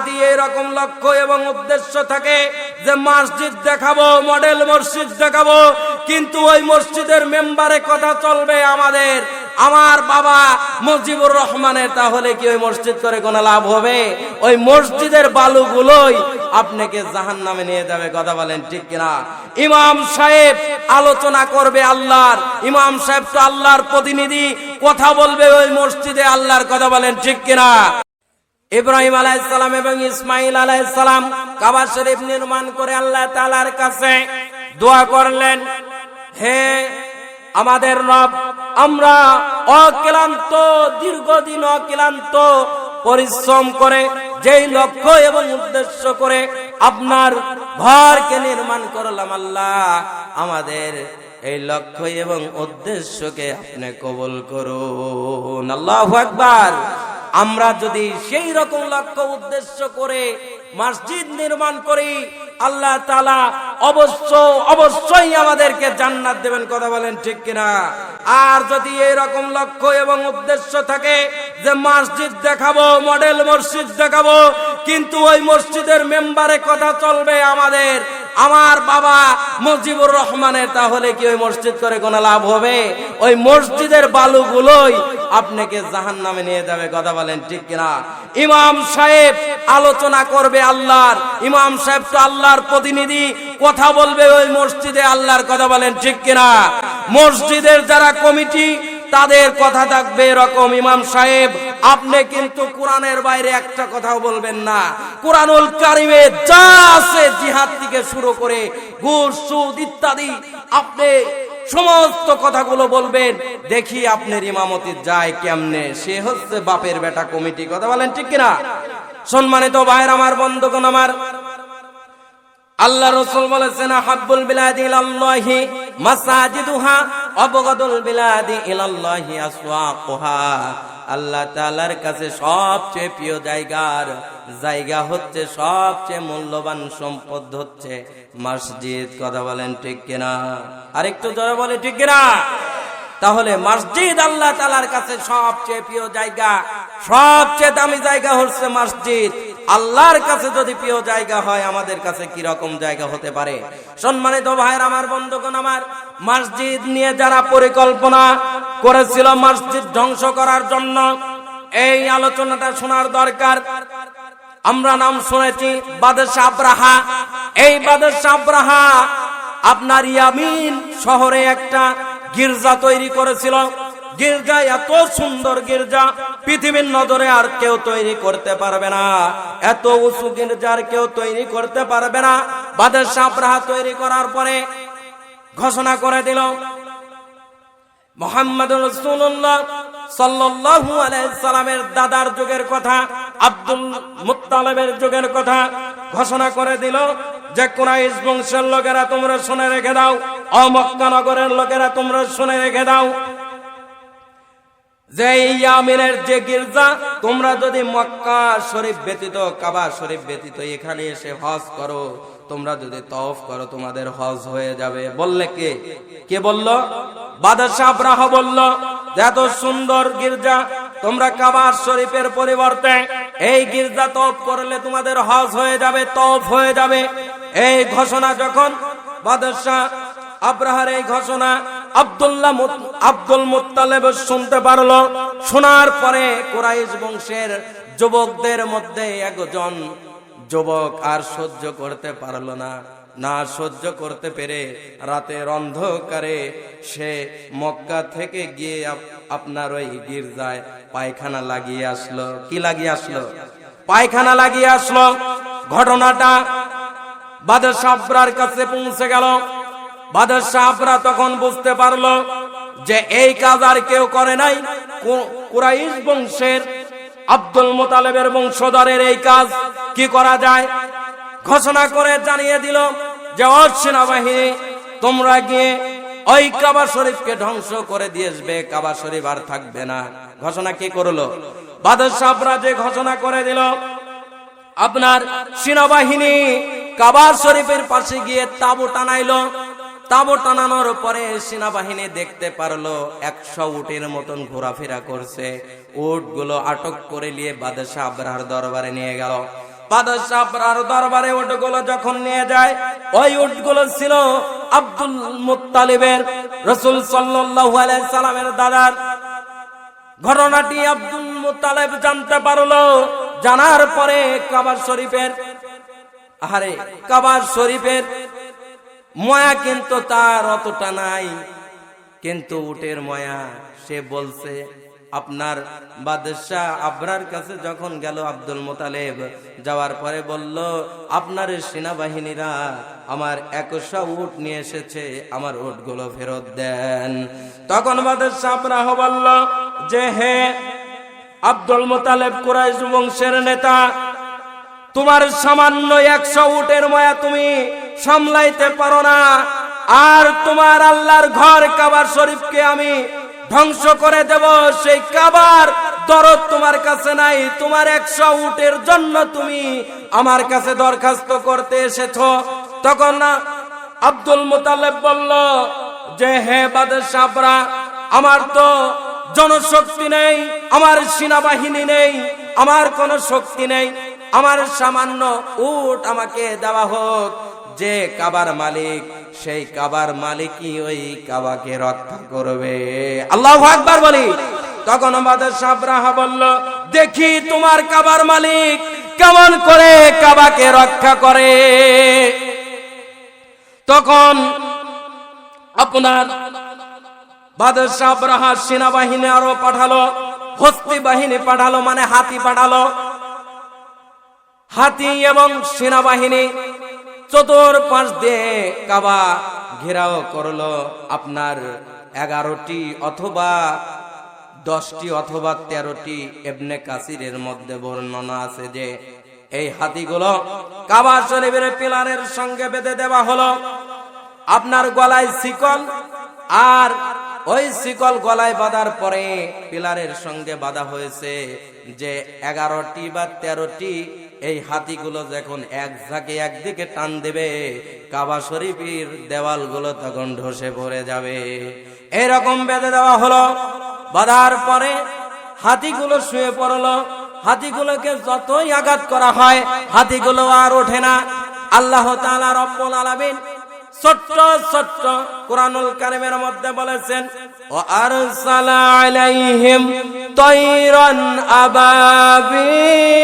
যদি এরকম লক্ষ্য এবং উদ্দেশ্য থাকে যে মসজিদ দেখাবো, মডেল মসজিদ দেখাবো, কিন্তু ওই মসজিদের মেম্বারে কথা চলবে আমাদের। আমার বাবা মুজিবুর রহমানের, তাহলে কি ওই মসজিদ করে কোনো লাভ হবে? ওই মসজিদের বালুগুলোই আপনাকে জাহান নামে নিয়ে যাবে, কথা বলেন ঠিক কিনা? ইমাম সাহেব আলোচনা করবে আল্লাহর, ইমাম সাহেব তো আল্লাহর প্রতিনিধি, কথা বলবে ওই মসজিদে আল্লাহর, কথা বলেন ঠিক কিনা? ইব্রাহিম আলাইসালাম এবং ইসমাইল আলাইসালাম কাবা শরীফ নির্মাণ করে আল্লাহ তালার কাছে দোয়া করলেন, হে আমাদের রব, আমরা অক্লান্ত, দীর্ঘদিন অক্লান্ত পরিশ্রম করে, যেই লক্ষ্য এবং উদ্দেশ্য করে আপনার ঘরকে নির্মাণ করলাম আল্লাহ, আমাদের এই লক্ষ্য এবং উদ্দেশ্যকে আপনি কবল করুন। আল্লাহ আকবার। আমরা যদি সেই রকম লক্ষ্য উদ্দেশ্য করে মসজিদ নির্মাণ করি, আল্লাহ তালা অবশ্য, অবশ্যই আমাদেরকে জান্নাত দেবেন, কথা বলেন ঠিক কিনা? আর যদি এই রকম লক্ষ্য এবং উদ্দেশ্য থাকে যে মসজিদ দেখাবো, মডেল মসজিদ দেখাবো, কিন্তু ওই মসজিদের মেম্বারে কথা চলবে আমাদের আমার বাবা মুজিবুর রহমানের, তাহলে কি ওই মসজিদ করে কোনো লাভ হবে? ওই মসজিদের বালুগুলোই আপনাকে জাহান নামে নিয়ে যাবে, কথা বলেন ঠিক কিনা? ইমাম সাহেব আলোচনা করবে আল্লাহর, ইমাম সাহেব তো আল্লাহর প্রতিনিধি, কথা বলবে ওই মসজিদে আল্লাহর, কথা বলেন ঠিক কিনা? মসজিদের যারা কমিটি তাদের কথা থাকবে এরকম ইমাম সাহেব। আপনি কিন্তু কোরআনের বাইরে একটা কথাও বলবেন না। কোরআনুল কারিমে যা আছে জিহাদ থেকে শুরু করে ঘুষ, সুদ ইত্যাদি আপনি সমস্ত কথাগুলো বলবেন। দেখি আপনার ইমামতি যায় কেমনে? সে হচ্ছে বাপের বেটা কমিটি। কথা বলেন ঠিক কিনা? সম্মানিত ভাইয়ের আমার, বন্ধুগণ আমার। আল্লাহ রসুল বলেছেন হাব্বুল বিলাদি ইলাল্লাহি মাসাজিদুহা অবগদুল বিলাদি ইলাল্লাহি আসওয়াকুহা। আল্লাহ তাআলার কাছে সবচেয়ে প্রিয় জায়গার জায়গা হচ্ছে, সবচেয়ে মূল্যবান সম্পদ হচ্ছে মসজিদ। কথা বলেন ঠিক কিনা? আরেকটু জোরে বলে ঠিক কিনা? তাহলে মসজিদ আল্লাহ তালার কাছে সবচেয়ে প্রিয় জায়গা, সবচেয়ে দামি জায়গা হচ্ছে মসজিদ। আল্লাহর কাছে যদি প্রিয় জায়গা হয়, আমাদের কাছে কি রকম জায়গা হতে পারে? সম্মানিত ভাইয়ের, আমার বন্ধুগণ, আমার মসজিদ নিয়ে যারা পরিকল্পনা করেছিল মসজিদ ধ্বংস করার জন্য, এই আলোচনাটা শোনার দরকার। আমরা নাম শুনেছি বাদশাহ আব্রাহা। এই বাদশাহ আব্রাহা আপনার ইয়ামিন শহরে একটা গির্জা তৈরি করেছিল। গির্জা, এত সুন্দর গির্জা, পৃথিবীর নজরে আর কেউ তৈরি করতে পারবে না। এত উঁচু গির্জার কেউ তৈরি করতে পারবে না। বাদশাহ আব্রাহা তৈরি করার পরে ঘোষণা করে দিল, মোহাম্মদ রসুল্লাহ সাল্লাল্লাহু আলাইহি সাল্লামের দাদার যুগের কথা, আব্দুল মুত্তালিবের যুগের কথা ঘোষণা করে দিল, যে কুরাইশ বংশের লোকেরা তোমরা শুনে রেখে দাও অমক্কা নগরের লোকেরা তোমরা শুনে রেখে দাও যে ইয়ামিনের যে গির্জা, তোমরা যদি মক্কা শরীফ ব্যতীত, কাবা শরীফ ব্যতীত এখানে এসে হজ করো, তোমরা যদি তওফ করো, তোমাদের হজ হয়ে যাবে। বললে কে? কে বলল? বাদশাহ বলল এত সুন্দর গির্জা, তোমরা কাবা শরীফের পরিবর্তে এই গির্জা তওফ করলে তোমাদের হজ হয়ে যাবে, তওফ হয়ে যাবে। এই ঘোষণা যখন বাদশাহ আব্রাহার এই ঘোষণা আব্দুল্লাহ আব্দুল মুত্তালেব শুনতে পারল। শোনার পরে কুরাইশ বংশের যুবকদের মধ্যে একজন যুবক আর সহ্য করতে পারল না। না সহ্য করতে পেরে রাতের অন্ধকারে সে মক্কা থেকে গিয়ে আপনার ওই গির্জায় পায়খানা লাগিয়ে আসলো। কি লাগিয়ে আসলো? পায়খানা লাগিয়ে আসলো। ঘটনাটা বাদশাহ কাছে পৌঁছে গেল। বাদশাহ আবরা তখন বুঝতে পারল যে এই কাজ আর কেউ করে নাই। কুরাইশ বংশের আব্দুল মোতালেবের বংশধরের এই কাজ কি করা যায়? ঘোষণা করে জানিয়ে দিল যে, ও সেনাবাহিনী, তোমরা গিয়ে ওই কাবা শরীফকে ধ্বংস করে দিয়ে আসবে, কাবা শরীফ আর থাকবে না। ঘোষণা কি করল? বাদশাহ আবরা যে ঘোষণা করে দিল, আপনার সেনাবাহিনী কাবার শরীফের পাশে গিয়ে তাবু টানাইলো তাবু টানানোর পরে সেনাবাহিনী দেখতে পারল, একশো উটের মতন ঘোরাফেরা করছে। উটগুলো আটক করে নিয়ে বাদশাহ আবরাহার দরবারে নিয়ে গেল। আপনার দরবারে যখন নিয়ে যায়, ওই উটগুলো ছিল আব্দুল রসুল দাদার। ঘটনাটি আব্দুল মুতালেব জানতে পারল। জানার পরে কাবার শরীফের আরে কাবার শরীফের ময়া কিন্তু তার অতটা নাই। কিন্তু উটের ময়া, সে বলছে, আপনার বাদশাহ আবরার কাছে যখন গেল আব্দুল মোতালেব, যাওয়ার পরে বলল, আপনার সেনাবাহিনীরা আমার একশো উট নিয়ে এসেছে, আমার উটগুলো ফেরত দেন। তখন বাদশাহ আবরাহ বলল, যে হে আব্দুল মোতালেব কুরাইশ বংশের নেতা, তোমার সামান্য একশো উটের ময়া তুমি সামলাইতে পারো না। আর তোমার আল্লাহর ঘর কাবার শরীফকে আমি ধ্বংস করে দেব। সেই কাবার দরদ তোমার কাছে নাই। তোমার একশো উটের জন্য তুমি আমার কাছে দরখাস্ত করতে এসেছ। তখন আব্দুল মুতালেব বলল, যে হে বাদশাহরা, আমার তো জনশক্তি নেই, আমার সেনাবাহিনী নেই, আমার কোনো শক্তি নেই। আমার সামান্য উট আমাকে দেওয়া হোক। যে কাবার মালিক, সেই কাবার মালিকই ওই কাবাকে রক্ষা করবে। আল্লাহ আকবার বলি। তখন আমাদের সাবরাহা বলল, দেখি তোমার কাবার মালিক কেমন করে কাবাকে রক্ষা করে। তখন আপনার বাদশাহ সেনাবাহিনী আরও পাঠালো, হস্তি বাহিনী পাঠালো মানে হাতি পাঠালো। হাতি এবং সেনাবাহিনী চতুর পাশ দিয়ে কাবা ঘেরাও করল আপনার এগারোটি অথবা দশটি অথবা তেরোটি এবনে কাসিরের মধ্যে বর্ণনা আছে যে এই হাতিগুলো কাবা শরীফের পিলারের সঙ্গে বেঁধে দেওয়া হলো। আপনার গলায় শিকল আর ওই শিকল গলায় বাঁধার পরে পিলারের সঙ্গে বাঁধা হয়েছে যে এগারোটি বা তেরোটি এই হাতিগুলো যখন এক ঝাঁকে একদিকে টান দেবে, কাবা শরীফের দেওয়ালগুলো তখন ধসে পড়ে যাবে। এরকম বেঁধে দেওয়া হলো। বাঁধার পরে হাতিগুলো শুয়ে পড়ল। হাতিগুলোকে যতই আঘাত করা হয়, হাতিগুলো আর ওঠে না। আল্লাহ তাআলা রব্বুল আলামিন ছোট্ট ছোট্ট কোরআনুল মধ্যে বলেছেন, ও আরসালা আলাইহিম তায়রান আবাবিল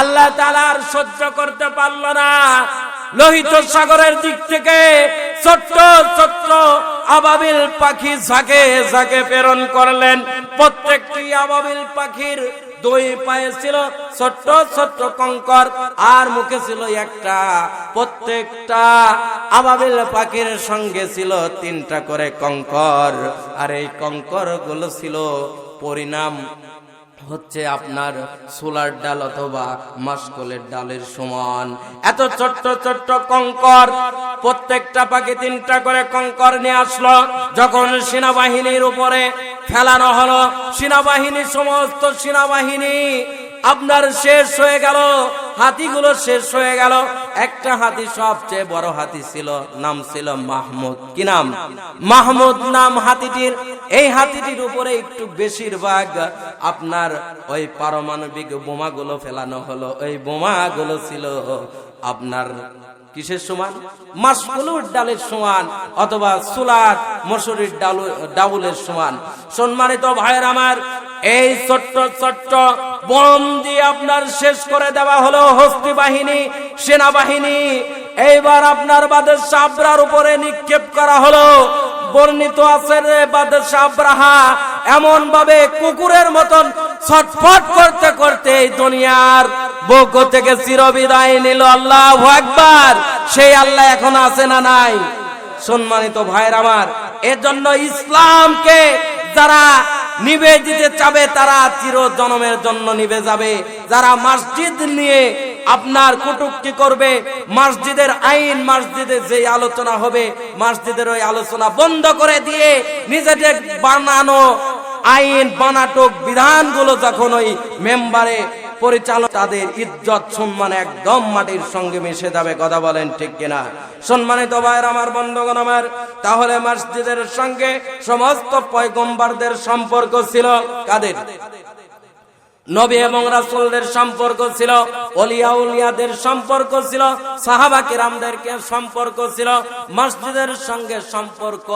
আল্লাহ তাআলা আর সহ্য করতে পারল না। লোহিত সাগরের দিক থেকে ছোট্ট ছোট্ট আবাবিল পাখি ঝাঁকে ঝাঁকে প্রেরণ করলেন। প্রত্যেকটি আবাবিল পাখির দুই পায়ে ছিল ছোট্ট ছোট্ট কঙ্কর, আর মুখে ছিল একটা। প্রত্যেকটা আবাবিল পাখির সঙ্গে ছিল তিনটা করে কঙ্কর। আর এই কঙ্করগুলো ছিল পরিণাম হচ্ছে আপনার সোলার ডাল অথবা মাসকলের ডালের সমান। এত ছোট্ট ছোট্ট কঙ্কর, প্রত্যেকটা পাখি তিনটা করে কঙ্কর নিয়ে আসলো। যখন সেনাবাহিনীর উপরে ফেলানো হলো, সেনাবাহিনী, সমস্ত সেনাবাহিনী, আপনার শেষ হয়ে গেল, হাতিগুলো শেষ হয়ে গেল। একটা হাতি সবচেয়ে বড় হাতি ছিল, নাম ছিল মাহমুদ। কি নাম? মাহমুদ নাম হাতিটির এই হাতিটির উপরে একটু বেশিরভাগ আপনার ওই পারমাণবিক বোমাগুলো ফেলানো হলো। ওই বোমাগুলো ছিল আপনার কিসের সমান? মাসকুলুর ডালের সমান অথবা সুলাট মসুরির ডাল, ডাউলের সমান। সম্মানিত ভাইয়ের আমার, এই ছোট্ট ছোট্ট বোম দিয়ে আপনার শেষ করে দেওয়া হলো হস্তি বাহিনী, সেনাবাহিনী। এইবার আপনার বাদের সাবরার উপরে নিক্ষেপ করা হলো। বর্ণিত আছে রে বাদশাহ আব্রাহা। এমন ভাবে কুকুরের মতন ছটফট করতে করতে এই দুনিয়ার বউক থেকে চিরবিদায় নিল আল্লাহ একবার সেই আল্লাহ এখন আছে না নাই? সম্মানিত ভাইয়ের আমার, এজন্য ইসলামকে যারা নিবে দিতে চাবে, তারা চির জন্মের জন্য নিবে যাবে। যারা মসজিদ নিয়ে আপনার কটুক্তি করবে? মসজিদের আইন মসজিদের যে আলোচনা হবে, মসজিদের ওই আলোচনা বন্ধ করে দিয়ে নিজেদের বানানো আইন, বানাটক বিধানগুলো যখন ওই মেম্বারে পরিচালক তাদের ইজ্জত, সম্মান একদম মাটির সঙ্গে মিশে যাবে, কথা বলেন ঠিক কিনা? সম্মানিত ভাইয়ের, আমার বন্ধগণ আমার, তাহলে মসজিদের সঙ্গে সমস্ত পয়গম্বারদের সম্পর্ক ছিল কাদের? নবী এবং রাসূলদের সম্পর্ক ছিল ওলিয়া উলিয়াদের সম্পর্ক ছিল সাহাবা কিরামদেরকে সম্পর্ক ছিল, মসজিদের সঙ্গে সম্পর্ক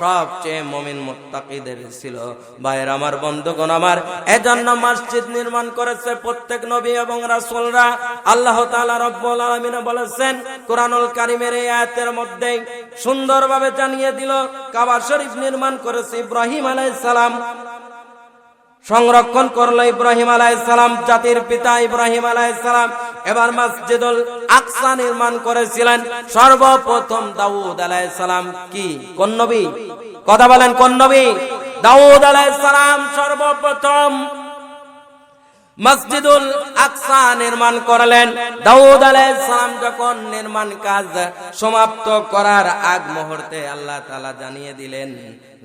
সবচেয়ে মমিন মুত্তাকিদের ছিল। ভাইয়ের আমার বন্ধুগণ আমার, এজন্য মসজিদ নির্মাণ করেছে প্রত্যেক নবী এবং রাসূলরা। আল্লাহ তাআলা রব্বুল আলামিন বলেছেন, কোরআনুল কারীমের এই আয়াতের মধ্যে সুন্দরভাবে জানিয়ে দিল, কাবা শরীফ নির্মাণ করেছে ইব্রাহিম আলাইহিস সালাম। সংরক্ষণ করল ইব্রাহিম আলাইসালাম জাতির পিতা ইব্রাহিম আলাইসালাম এবার মসজিদুল আকসা নির্মাণ করেছিলেন সর্বপ্রথম দাউদ আলাইসালাম কি? কোন নবী? কথা বলেন, কোন নবী? দাউদ আলাইসালাম সর্বপ্রথম মসজিদুল আকসা নির্মাণ করলেন। দাউদ আলাইসালাম যখন নির্মাণ কাজ সমাপ্ত করার আগ মুহূর্তে আল্লাহ তাআলা জানিয়ে দিলেন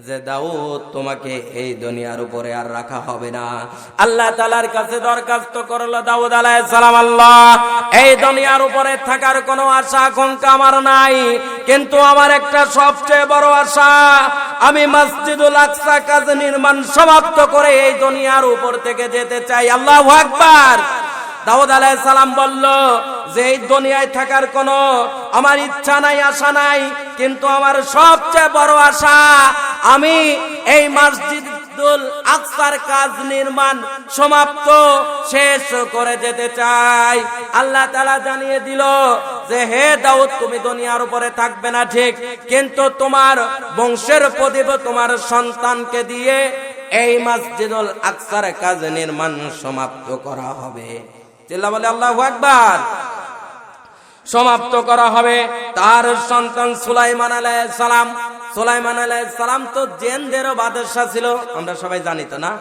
যে দাউদ তোমাকে এই দুনিয়ার উপরে আর রাখা হবে না। আল্লাহ তালার কাছে দরখাস্ত করল দাউদ আলাইসালাম আল্লাহ, এই দুনিয়ার উপরে থাকার কোনো আশা, আকাঙ্ক্ষা আমার নাই। কিন্তু আমার একটা সবচেয়ে বড় আশা, আমি মসজিদুল আকসা কাজ নির্মাণ সমাপ্ত করে এই দুনিয়ার উপর থেকে যেতে চাই। আল্লাহ আকবার। দাউদ আলাইহিস সালাম বলল, যে এই দুনিয়ায় থাকার কোনো, আমার ইচ্ছা নাই, আশা নাই, কিন্তু আমার সবচেয়ে বড় আশা আমি এই মসজিদুল আকসার কাজ নির্মাণ সমাপ্ত, শেষ করে যেতে চাই। আল্লাহ জানিয়ে দিল যে, হে দাউদ, তুমি দুনিয়ার উপরে থাকবে না, ঠিক। কিন্তু তোমার বংশের প্রদীপ তোমার সন্তানকে দিয়ে এই মসজিদুল আকসার কাজ নির্মাণ সমাপ্ত করা হবে। চিল্লা বলে সমাপ্ত করা হবে। তার সন্তান সুলাইমান সালাম সুলাইমান আলাইহিস সালাম তো জেনদেরও বাদশা ছিল। আমরা সবাই জানি তো না?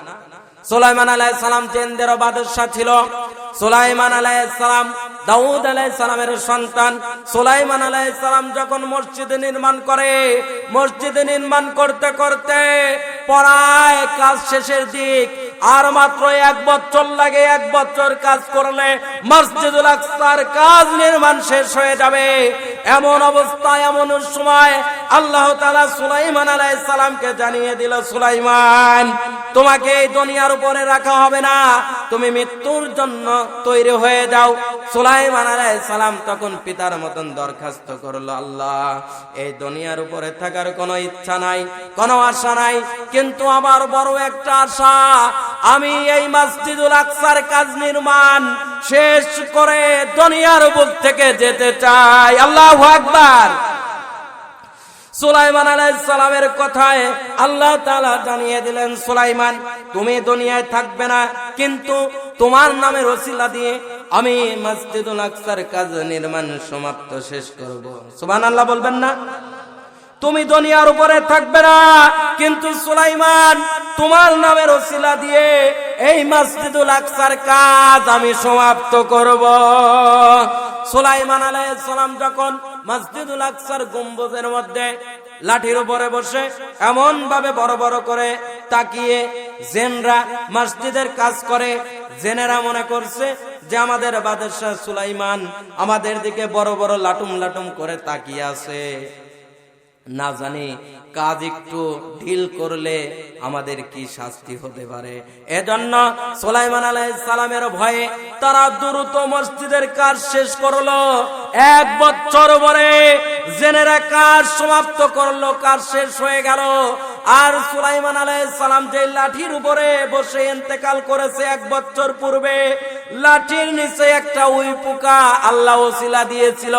সুলাইমান আলাইহিস সালাম জেনদেরও বাদশা ছিল। সুলাইমান আলাইহিস সালাম দাউদ আলাইহিস সালামের সন্তান। সুলাইমান আলাইহিস সালাম যখন মসজিদ নির্মাণ করে, মসজিদ নির্মাণ করতে করতে পড়ায় কাজ শেষের দিক আর মাত্র এক বছর লাগে, এক বছর কাজ করলে মসজিদুল আকসার কাজ নির্মাণ শেষ হয়ে যাবে। এমন অবস্থায় এমন সময় আল্লাহ তালা সুলাইমান আলাইহিস সালামকে জানিয়ে দিল, সুলাইমান, তোমাকে এই দুনিয়ার উপরে রাখা হবে না। তুমি মৃত্যুর জন্য তৈরি হয়ে যাও। সুলাইমান আলাইহিস সালাম তখন পিতার মতন দরখাস্ত করল, আল্লাহ, এই দুনিয়ার উপরে থাকার কোনো ইচ্ছা নাই, কোনো আশা নাই, কিন্তু আমার বড় একটা আশা। আমি এই মসজিদুল আকসার কাজ নির্মাণ শেষ করে দুনিয়ার বুক থেকে যেতে চাই। আল্লাহু আকবার। সুলাইমান সালামের কথায় আল্লাহ তাআলা জানিয়ে দিলেন, সুলাইমান, তুমি দুনিয়ায় থাকবে না, কিন্তু তোমার নামের ওসিলা দিয়ে আমি মসজিদুল আকসার কাজ নির্মাণ সমাপ্ত শেষ করব। সুবহানাল্লাহ বলবেন না? তুমি দুনিয়ার উপরে থাকবে না। কিন্তু সুলাইমান, তোমার নামের ওসিলা দিয়ে এই মসজিদুল আকসার কাজ আমি সমাপ্ত করব। সুলাইমান আলাইহিস সালাম যখন মসজিদুল আকসার গম্বুজের মধ্যে লাঠির উপরে বসে এমন ভাবে বড় বড় করে তাকিয়ে জেনরা মসজিদের কাজ করে, জেনেরা মনে করছে যে আমাদের বাদশাহ সুলাইমান আমাদের দিকে বড় বড় লাটুম লাটুম করে তাকিয়ে আছে। না জানি, কাজ একটু ঢিল করলে আমাদের কি শাস্তি হতে পারে। এজন্য সোলাইমান সালামের ভয়ে তারা দ্রুত মসজিদের কাজ শেষ করল। এক বছর পরে জেনেরা কাজ সমাপ্ত করল, কাজ শেষ হয়ে গেল। আর সুলাইমান আলাইহিস সালাম যে লাঠির উপরে বসে ইন্তেকাল করেছে এক বছর পূর্বে লাঠির নিচে একটা ওই পোকা আল্লাহ ওসিলা দিয়েছিল।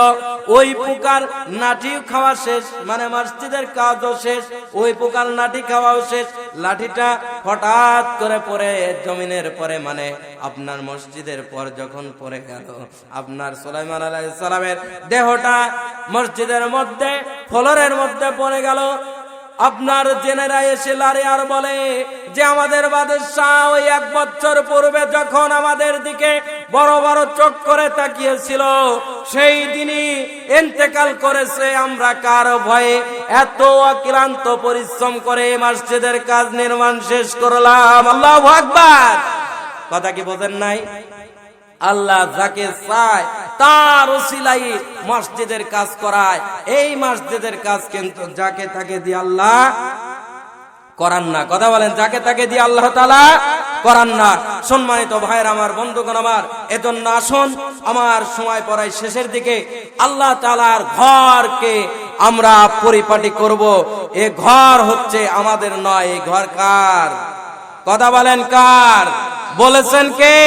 ওই পোকার নাঠি খাওয়া শেষ মানে মসজিদের কাজও শেষ, ওই পোকার নাঠি খাওয়াও শেষ। লাঠিটা হঠাৎ করে পরে জমিনের পরে মানে আপনার মসজিদের পর যখন পরে গেল, আপনার সুলাইমান আলাইহিস সালামের দেহটা মসজিদের মধ্যে, ফলরের মধ্যে পড়ে গেল। আপনার জেনেরা এসে লারে আর বলে যে আমাদের বাদশাহ ওই এক বছর পূর্বে যখন আমাদের দিকে বড় বড় চোখ করে তাকিয়েছিল, সেই দিনই ইন্তেকাল করেছে আমরা কার ভয়ে। এত অক্লান্ত পরিশ্রম করে মসজিদের কাজ নির্মাণ শেষ করলাম। আল্লাহ আকবার। কথা কি বোঝেন নাই? আল্লাহ যাকে চায়, তার ওসিলাই মসজিদের কাজ করায়। এই মসজিদের কাজ কিন্তু যাকে তাকে দিয়ে আল্লাহ করান না। কথা বলেন, যাকে তাকে দিয়ে আল্লাহ তালা করান না। সম্মানিত ভাইয়ের আমার, বন্ধুগণ আমার, এজন্য আসুন, আমার সময় পড়ায় শেষের দিকে আল্লাহ তালার ঘরকে আমরা পরিপাটি করব। এ ঘর হচ্ছে আমাদের নয়, এ ঘর কার? কথা বলেন কার? বলেছেন কে?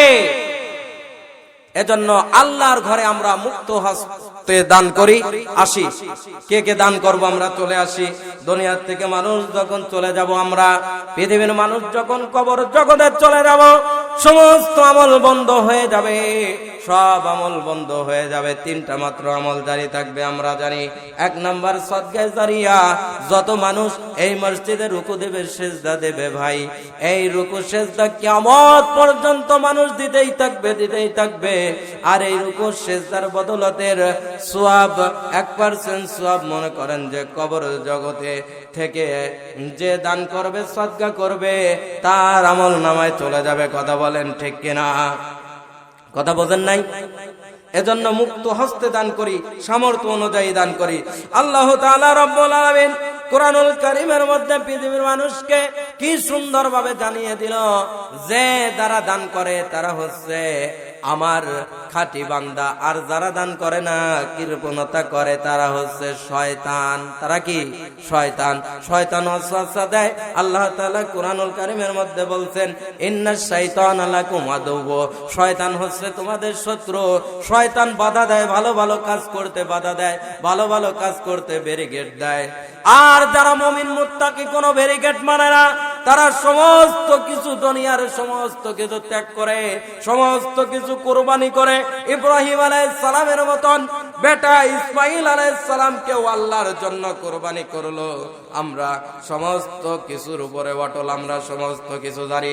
এজন্য আল্লাহর ঘরে আমরা মুক্ত হস্তে দান করি। আসি। কে কে দান করব আমরা চলে আসি। দুনিয়ার থেকে মানুষ যখন চলে যাব আমরা, পৃথিবীর মানুষ যখন কবর জগতে চলে যাব, সমস্ত আমল বন্ধ হয়ে যাবে। সব আমল বন্ধ হয়ে যাবে। তিনটা মাত্র আমল জারি থাকবে, আমরা জানি। এক নাম্বার সদগায় যত মানুষ এই মসজিদে রুকু দেবে, সেজদা দেবে ভাই। এই রুকু, সেজদা কিয়ামত পর্যন্ত মানুষ দিতেই থাকবে দিতেই থাকবে। আর এই রুকু, সেজদার বদলতের সোয়াব এক পার্সেন্ট সোয়াব মনে করেন যে কবর জগতে থেকে যে দান করবে, সদকা করবে, তার আমল নামায় চলে যাবে, কথা বলেন ঠিক কিনা? কথা বোঝেন নাই? এজন্য মুক্ত হস্তে দান করি, সামর্থ্য অনুযায়ী দান করি। আল্লাহ তাআলা রব্বুল আলামিন কোরআনুল কারীমের মধ্যে পৃথিবীর মানুষকে কি সুন্দরভাবে জানিয়ে দিল, যে তারা দান করে তারা হচ্ছে আমার খাঁটি বান্দা আর যারা দান করে না, কৃপণতা করে তারা হচ্ছে শয়তান। তারা কি? শয়তান। শয়তান ওয়াসওয়াসা দেয়, আল্লাহ তাআলা কোরআনুল কারীমের মধ্যে বলছেন ইন্নাশ শাইতানা লাকুম আদুব্ব শয়তান হচ্ছে তোমাদের শত্রু। শয়তান বাধা দেয়, ভালো ভালো কাজ করতে বাধা দেয়, ভালো ভালো কাজ করতে ব্যারিকেড দেয়। আর যারা মুমিন মুত্তাকি কোনো ব্যারিকেড মানে না তারা সমস্ত কিছু দুনিয়ার সমস্ত কিছু ত্যাগ করে, সমস্ত কিছু কোরবানি করে। ইব্রাহিম আলাইহিস সালামের মতন বেটা ইসমাইল আলাইহিস সালামকেও আল্লাহর জন্য কোরবানি করল। আমরা সমস্ত কিছুর উপরে অটল, আমরা সমস্ত কিছু জানি।